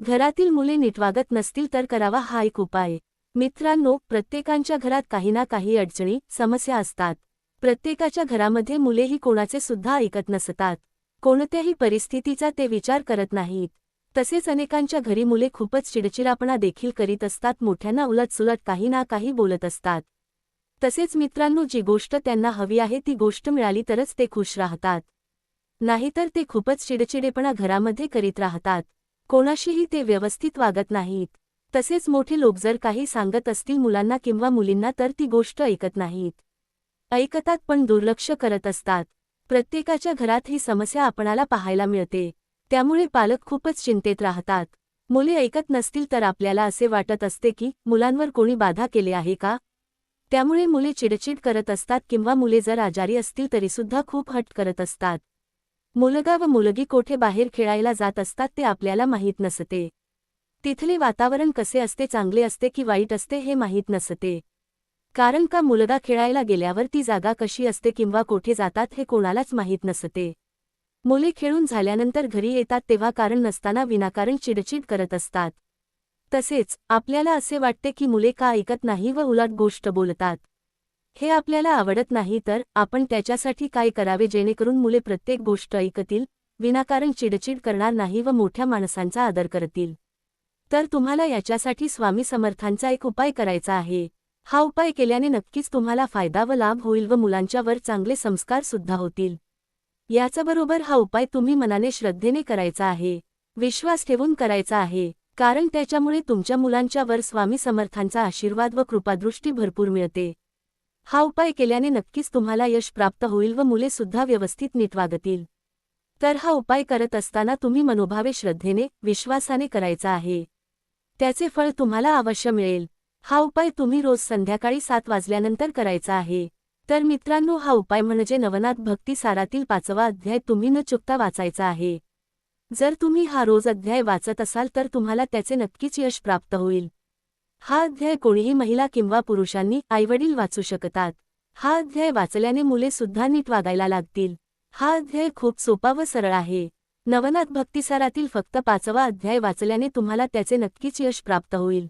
घरातील मुले नीटवागत नसतील तर करावा हा एक उपाय. मित्रांनो प्रत्येकांच्या घरात काही ना काही अडचणी समस्या असतात. प्रत्येकाच्या घरामध्ये मुलेही कोणाचे सुद्धा ऐकत नसतात. कोणत्याही परिस्थितीचा ते विचार करत नाहीत. तसेच अनेकांच्या घरी मुले खूपच चिडचिडापणा देखील करीत असतात मोठ्यांना उलटसुलट काही ना काही बोलत असतात. तसेच मित्रांनो जी गोष्ट त्यांना हवी आहे ती गोष्ट मिळाली तरच ते खुश राहतात. नाहीतर ते खूपच चिडचिडेपणा घरामध्ये करीत राहतात. कोणाशीही ते व्यवस्थित वागत नाहीत. तसेच मोठे लोक जर काही सांगत असतील मुलांना किंवा मुलींना तर ती गोष्ट ऐकत नाहीत. ऐकतात पण दुर्लक्ष करत असतात. प्रत्येकाच्या घरात ही समस्या आपणाला पाहायला मिळते. त्यामुळे पालक खूपच चिंतेत राहतात. मुले ऐकत नसतील तर आपल्याला असे वाटत असते की मुलांवर कोणी बाधा केले आहे का? त्यामुळे मुले चिडचिड करत असतात किंवा मुले जर आजारी असतील तरीसुद्धा खूप हट करत असतात. मुलगा व मुलगी कोठे बाहेर खेळायला जात असतात ते आपल्याला माहीत नसते. तिथले वातावरण कसे असते चांगले असते की वाईट असते हे माहीत नसते. कारण का मुलगा खेळायला गेल्यावर ती जागा कशी असते किंवा कोठे जातात हे कोणालाच माहीत नसते. मुले खेळून झाल्यानंतर घरी येतात तेव्हा कारण नसताना विनाकारण चिडचिड करत असतात. तसेच आपल्याला असे वाटते की मुले का ऐकत नाही व उलट गोष्ट बोलतात. हे आपल्याला आवडत नाही तर आपण त्याच्यासाठी काय करावे जेणेकरून मुले प्रत्येक गोष्ट ऐकतील विनाकारण चिडचिड करणार नाही व मोठ्या माणसांचा आदर करतील. तर तुम्हाला याच्यासाठी स्वामी समर्थांचा एक उपाय करायचा आहे. हा उपाय केल्याने नक्कीच तुम्हाला फायदा व लाभ होईल व मुलांच्यावर चांगले संस्कार सुद्धा होतील. याचबरोबर हा उपाय तुम्ही मनाने श्रद्धेने करायचा आहे. विश्वास ठेवून करायचा आहे. कारण त्याच्यामुळे तुमच्या मुलांच्यावर स्वामी समर्थांचा आशीर्वाद व कृपादृष्टी भरपूर मिळते. हा उपाय केल्याने नक्कीच तुम्हाला यश प्राप्त होईल व मुले सुद्धा व्यवस्थित नीट वागतील. तर हा उपाय करत असताना तुम्ही मनोभावे श्रद्धेने विश्वासाने करायचा आहे. त्याचे फळ तुम्हाला अवश्य मिळेल. हा उपाय तुम्ही रोज संध्याकाळी सात वाजल्यानंतर करायचा आहे. तर मित्रांनो हा उपाय म्हणजे नवनाथ भक्ती सारातील पाचवा अध्याय तुम्ही न चुकता वाचायचा आहे. जर तुम्ही हा रोज अध्याय वाचत असाल तर तुम्हाला त्याचे नक्कीच यश प्राप्त होईल. हा अध्याय कोणीही महिला किंवा पुरुषांनी आईवडील वाचू शकतात. हा अध्याय वाचल्याने मुले सुद्धा नीट वागायला लागतील. हा अध्याय खूप सोपा व सरळ आहे. नवनाथ भक्तिसारातील फक्त पाचवा अध्याय वाचल्याने तुम्हाला त्याचे नक्कीच यश प्राप्त होईल.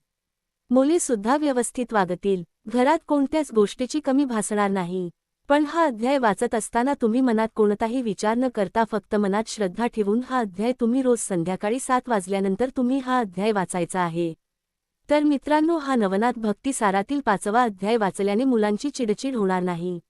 मुले सुद्धा व्यवस्थित वागतील. घरात कोणत्याच गोष्टीची कमी भासणार नाही. पण हा अध्याय वाचत असताना तुम्ही मनात कोणताही विचार न करता फक्त मनात श्रद्धा ठेवून हा अध्याय तुम्ही रोज संध्याकाळी सात वाजल्यानंतर तुम्ही हा अध्याय वाचायचा आहे. तर मित्रांनो हा नवनाथ भक्ती सारातील पाचवा अध्याय वाचल्याने मुलांची चिडचिड होणार नाही.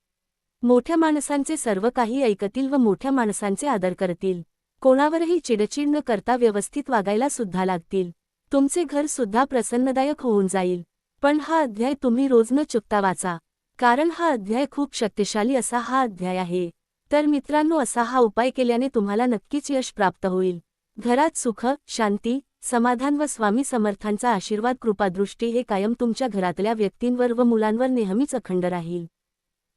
मोठ्या माणसांचे सर्व काही ऐकतील व मोठ्या माणसांचे आदर करतील. कोणावरही चिडचिड न करता व्यवस्थित वागायला सुद्धा लागतील. तुमचे घर सुद्धा प्रसन्नदायक होऊन जाईल. पण हा अध्याय तुम्ही रोज न चुकता वाचा. कारण हा अध्याय खूप शक्तिशाली असा हा अध्याय आहे. तर मित्रांनो असा हा उपाय केल्याने तुम्हाला नक्कीच यश प्राप्त होईल. घरात सुख शांती समाधान व स्वामी समर्थांचा आशीर्वाद कृपादृष्टी हे कायम तुमच्या घरातल्या व्यक्तींवर व मुलांवर नेहमीच अखंड राहील.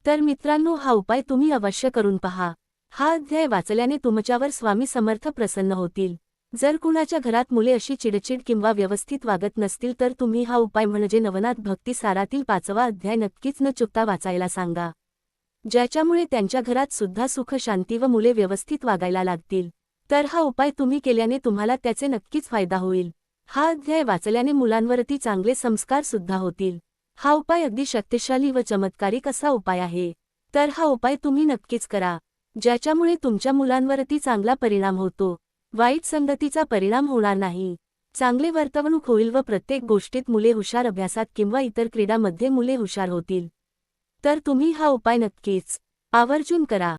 तर मित्रांनो हा उपाय तुम्ही अवश्य करून पहा. हा अध्याय वाचल्याने तुमच्यावर स्वामी समर्थ प्रसन्न होतील. जर कुणाच्या घरात मुले अशी चिडचिड किंवा व्यवस्थित वागत नसतील तर तुम्ही हा उपाय म्हणजे नवनाथ भक्ती सारातील पाचवा अध्याय नक्कीच न चुकता वाचायला सांगा. ज्याच्यामुळे त्यांच्या घरात सुद्धा सुख शांती व मुले व्यवस्थित वागायला लागतील. तर हा उपाय तुम्ही केल्याने तुम्हाला त्याचे नक्कीच फायदा होईल. हा अध्याय वाचल्याने मुलांवरती चांगले संस्कार सुद्धा होतील. हा उपाय अगदी शक्तिशाली व चमत्कारिक असा उपाय आहे. तर हा उपाय तुम्ही नक्कीच करा. ज्याच्यामुळे तुमच्या मुलांवरती चांगला परिणाम होतो. वाईट संगतीचा परिणाम होणार नाही. चांगले वर्तवणूक होईल व प्रत्येक गोष्टीत मुले हुशार अभ्यासात किंवा इतर क्रीडामध्ये मुले हुशार होतील. तर तुम्ही हा उपाय नक्कीच आवर्जून करा.